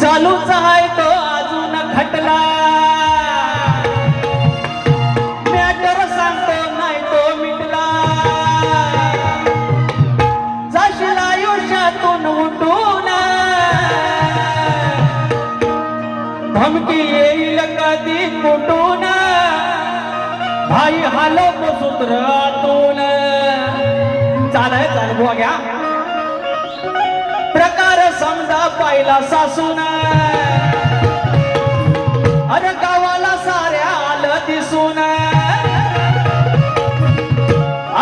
चालूच आहे तो अजून खटला. मॅटर सांगतो नाही तो मिटला. जाशील आयुष्यातून उठून. धमकी येईल कधी कुठून? भाई हालो सूत्रातून चालाय चालू घ्या. बाईला सासून. अरे गावाला साऱ्या आलं दिसून.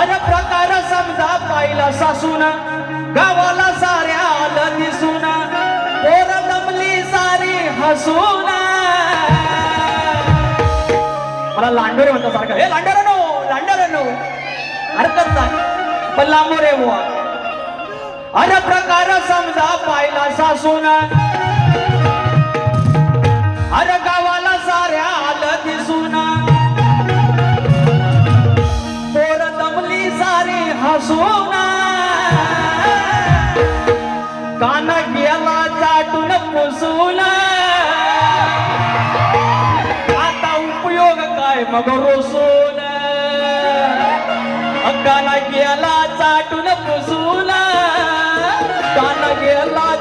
अरे प्रकार समजा बाईला सासून. गावाला साऱ्या आलं दिसून. पोर दमली सारी हसून. मला लांडोरे म्हणतात सारखं. हे लांडोरे नो लांडोरे नो. हरकत नाही. पण लांबोरे बुवा. अरे प्रकार सम सोना. अरे गावाला साऱ्या आलं दिसून पोर दमली सारी हसून कान गेला चाटून पुसून. आता उपयोग काय मग रोसून? काना गेला चाटून पुसून. कान गेला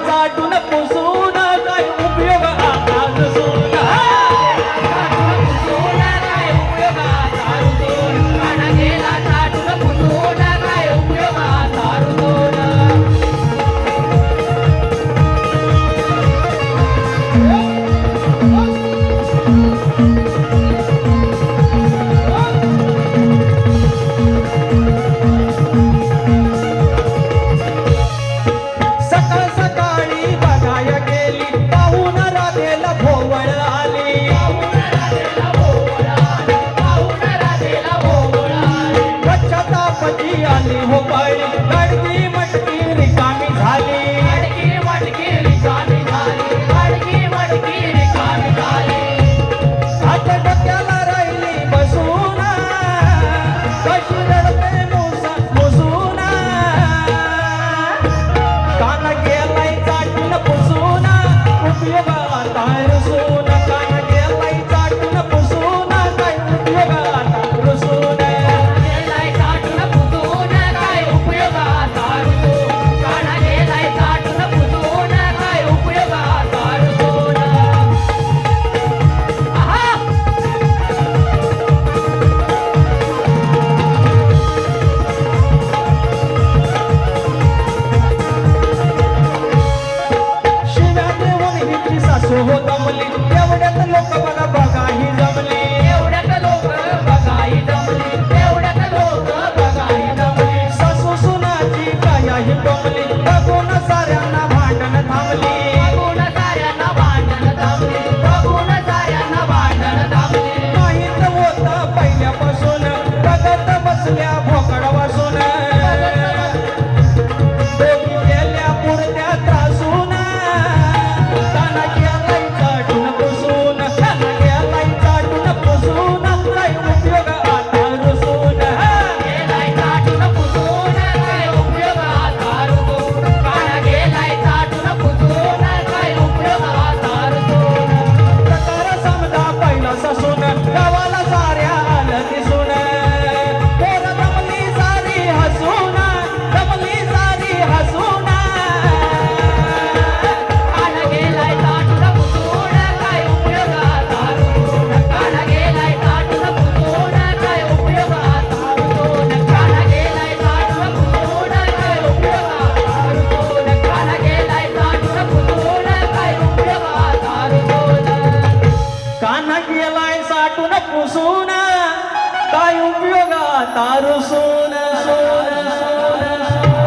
তার সোনা সোনা সোনা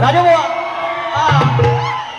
রাজা